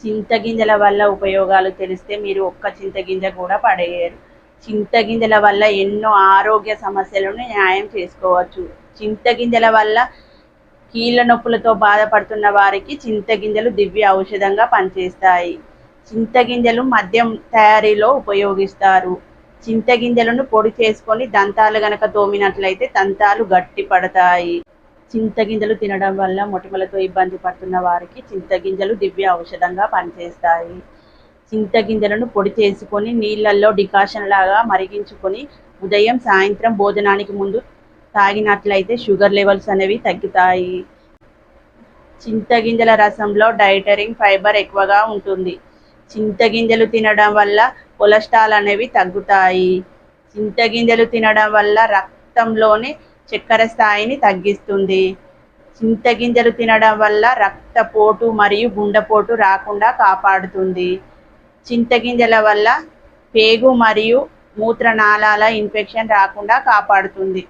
చింతగింజల వల్ల ఉపయోగాలు తెలిస్తే మీరు ఒక్క చింతగింజ కూడా పడేయరు. చింతగింజల వల్ల ఎన్నో ఆరోగ్య సమస్యలను న్యాయం చేసుకోవచ్చు. చింతగింజల వల్ల కీళ్ళ నొప్పులతో బాధపడుతున్న వారికి చింతగింజలు దివ్య ఔషధంగా పనిచేస్తాయి. చింతగింజలు మద్యం తయారీలో ఉపయోగిస్తారు. చింతగింజలను పొడి చేసుకొని దంతాలు గనక తోమినట్లయితే దంతాలు గట్టి పడతాయి చింతగింజలు తినడం వల్ల మొటిమలతో ఇబ్బంది పడుతున్న వారికి చింతగింజలు దివ్య ఔషధంగా పనిచేస్తాయి. చింతగింజలను పొడి చేసుకొని నీళ్ళల్లో డికాషన్ లాగా మరిగించుకొని ఉదయం సాయంత్రం భోజనానికి ముందు తాగినట్లయితే షుగర్ లెవెల్స్ అనేవి తగ్గుతాయి. చింతగింజల రసంలో డైటరింగ్ ఫైబర్ ఎక్కువగా ఉంటుంది. చింతగింజలు తినడం వల్ల కొలెస్ట్రాల్ అనేవి తగ్గుతాయి. చింతగింజలు తినడం వల్ల రక్తంలోని చక్కెర స్థాయిని తగ్గిస్తుంది. చింతగింజలు తినడం వల్ల రక్తపోటు మరియు గుండెపోటు రాకుండా కాపాడుతుంది. చింతగింజల వల్ల పేగు మరియు మూత్రనాళాల ఇన్ఫెక్షన్ రాకుండా కాపాడుతుంది.